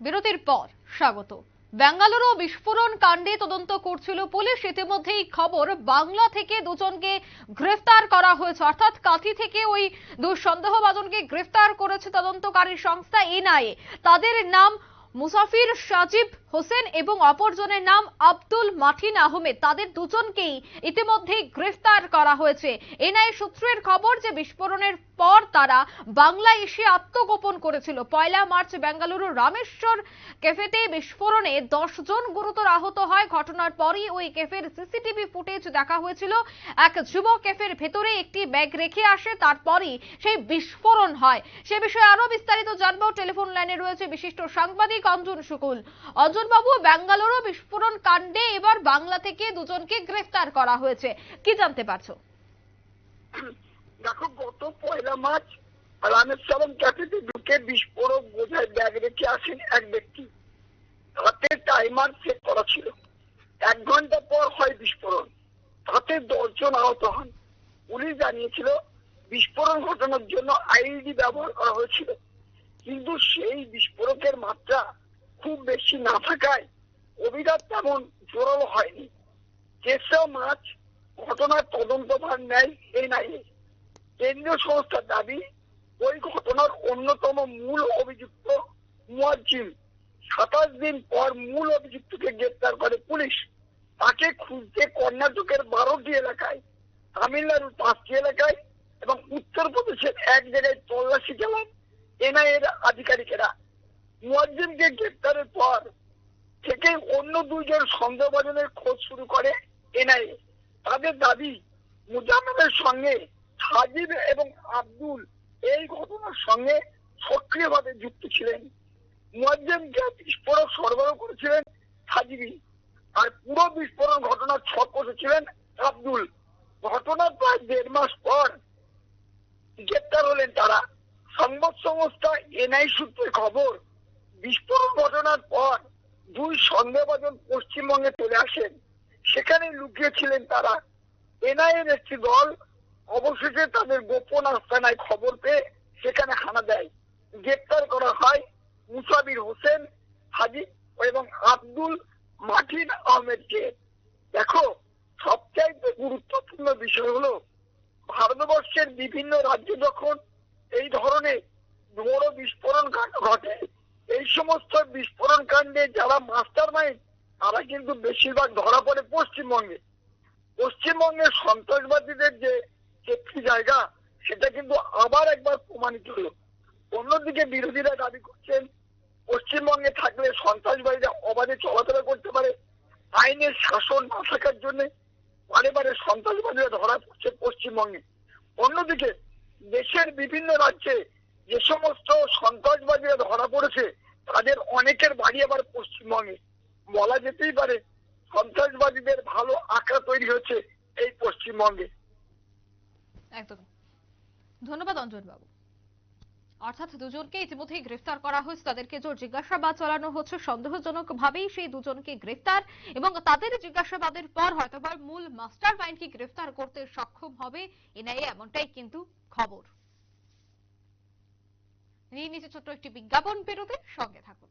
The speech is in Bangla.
বিরতির পর স্বাগত। বেঙ্গালুরু বিস্ফোরণ কাণ্ডে তদন্ত করছিল পুলিশ। ইতিমধ্যেই খবর, বাংলা থেকে দুজনকে গ্রেফতার করা হয়েছে। অর্থাৎ কাঁথি থেকে ওই দু সন্দেহভাজনকে গ্রেফতার করেছে তদন্তকারী সংস্থা এনআইএ। তাদের নাম মুসাফির সাজিব হোসেন এবং অপরজনের নাম আব্দুল মাঠিন আহমেদ। তাদের দুজনকেই ইতিমধ্যেই গ্রেফতার করা হয়েছে। এনআই সূত্রের খবর যে বিস্ফোরণের পর তারা বাংলায় এসে আত্মগোপন করেছিল। পয়লা মার্চ বেঙ্গালুরুর রামেশ্বর ক্যাফেতে বিস্ফোরণে জন গুরুতর আহত হয়। ঘটনার পরই ওই ক্যাফের সিসিটিভি ফুটেজ দেখা হয়েছিল। এক যুবক ক্যাফের ভেতরে একটি ব্যাগ রেখে আসে, তারপরই সেই বিস্ফোরণ হয়। সে বিষয়ে আরও বিস্তারিত জানব। টেলিফোন লাইনে রয়েছে বিশিষ্ট সাংবাদিক অঞ্জন শুকুল। অঞ্জন বাবু বেঙ্গালুরু বিস্ফোরণ কাণ্ডে এবার বাংলা থেকে দুজনকে গ্রেফতার করা হয়েছে। কি জানতে পারছ? দেখো, গত পয়লা মার্চ রামেশ্বরম ক্যাফেতে ঢুকে বিস্ফোরক বোঝায় ব্যাগ রেখে আসেন এক ব্যক্তি। হাতে টাইমার সেট করা ছিল। এক ঘণ্টা পর হয় বিস্ফোরণ। তাতে দশজন আহত হন। পুলিশ জানিয়েছিল, বিস্ফোরণ ঘটানোর জন্য আইডি ব্যবহার করা হয়েছিল। কিন্তু সেই বিস্ফোরকের মাত্রা খুব বেশি না থাকায় অভিঘাত তেমন জোরালো হয়নি। তেসরা মাছ, ঘটনার তদন্তভার নেয় এনআইএ। কেন্দ্রীয় সংস্থার দাবি, ওই ঘটনার অন্যতম মূল অভিযুক্ত মুয়াজ্জিম সাতাশ দিন পর মূল অভিযুক্তকে গ্রেপ্তার করে পুলিশ। তাকে খুঁজতে কর্ণাটকের বারোটি এলাকায়, তামিলনাড়ুর পাঁচটি এলাকায় এবং উত্তরপ্রদেশের এক জায়গায় তল্লাশি চালান এনআইএর আধিকারিকেরা। মুয়াজ্জিমকে গ্রেপ্তারের পর থেকে অন্য দুইজন সন্দেহভাজনের খোঁজ শুরু করে এনআইএ। তাদের দাবি মুজাম্মেদের সঙ্গে সাজিব এবং আব্দুল এই ঘটনার সঙ্গে সক্রিয়ভাবে যুক্ত ছিলেন। মুয়াজ্জেমকে বিস্ফোরক সরবরাহ করেছিলেন সাজিবি। আর পুরো বিস্ফোরণ ঘটনার ছক কষেছিলেন আব্দুল। ঘটনার প্রায় দেড় মাস পর গ্রেপ্তার হলেন তারা। সংবাদ সংস্থা এনআই সূত্রে খবর বিস্ফোরণ ঘটনার পর দুই সন্দেহভাজন পশ্চিমবঙ্গে চলে আসেন। সেখানে লুকিয়েছিলেন তারা। এনআইএর একটি দল অবশেষে তাদের গোপন আস্তানায় খবর পেয়ে সেখানে হানা দেয়। গ্রেপ্তার করা হয় মুসাবির হোসেন হাজি এবং আব্দুল মাঠিন আহমেদকে। দেখো, সবচাইতে গুরুত্বপূর্ণ বিষয় হলো, ভারতবর্ষের বিভিন্ন রাজ্যে যখন এই ধরনের বড় বিস্ফোরণ ঘটে সমস্ত বিস্ফোরণ কাণ্ডে যারা মাস্টার মাইন্ড তারা কিন্তু বেশিরভাগ ধরা পড়ে পশ্চিমবঙ্গে। পশ্চিমবঙ্গের সন্ত্রাসবাদীদের যে একটি জায়গা, সেটা কিন্তু আবার একবার প্রমাণিত হলো। অন্যদিকে বিরোধীরা দাবি করছেন, পশ্চিমবঙ্গে থাকলে সন্ত্রাসবাদীরা অবাধে চলাফেরা করতে পারে। আইনের শাসন না থাকার জন্য বারে বারে সন্ত্রাসবাদীরা ধরা পড়ছে পশ্চিমবঙ্গে। অন্যদিকে দেশের বিভিন্ন রাজ্যে যে সমস্ত সন্ত্রাসবাদীরা ধরা পড়েছে তাদের অনেকের বাড়ি আবার পশ্চিমবঙ্গে। বলা যেতেই পারে সন্ত্রাসবাদীদের ভালো আঁকা তৈরি হচ্ছে এই পশ্চিমবঙ্গে। একদমই ধন্যবাদ অঞ্জন বাবু অর্থাৎ দুজনকে ইতিমধ্যেই গ্রেফতার করা হয়েছে। তাদেরকে জোর জিজ্ঞাসাবাদ চালানো হচ্ছে। সন্দেহজনক ভাবেই সেই দুজনকে গ্রেফতার এবং তাদের জিজ্ঞাসাবাদের পর হয়তো বা মূল মাস্টার মাইন্ডকে গ্রেফতার করতে সক্ষম হবে। এনআইএ এমনটাই কিন্তু খবর। নিয়ে নিচে ছোট্ট একটি বিজ্ঞাপন পেরোতে সঙ্গে থাকুন।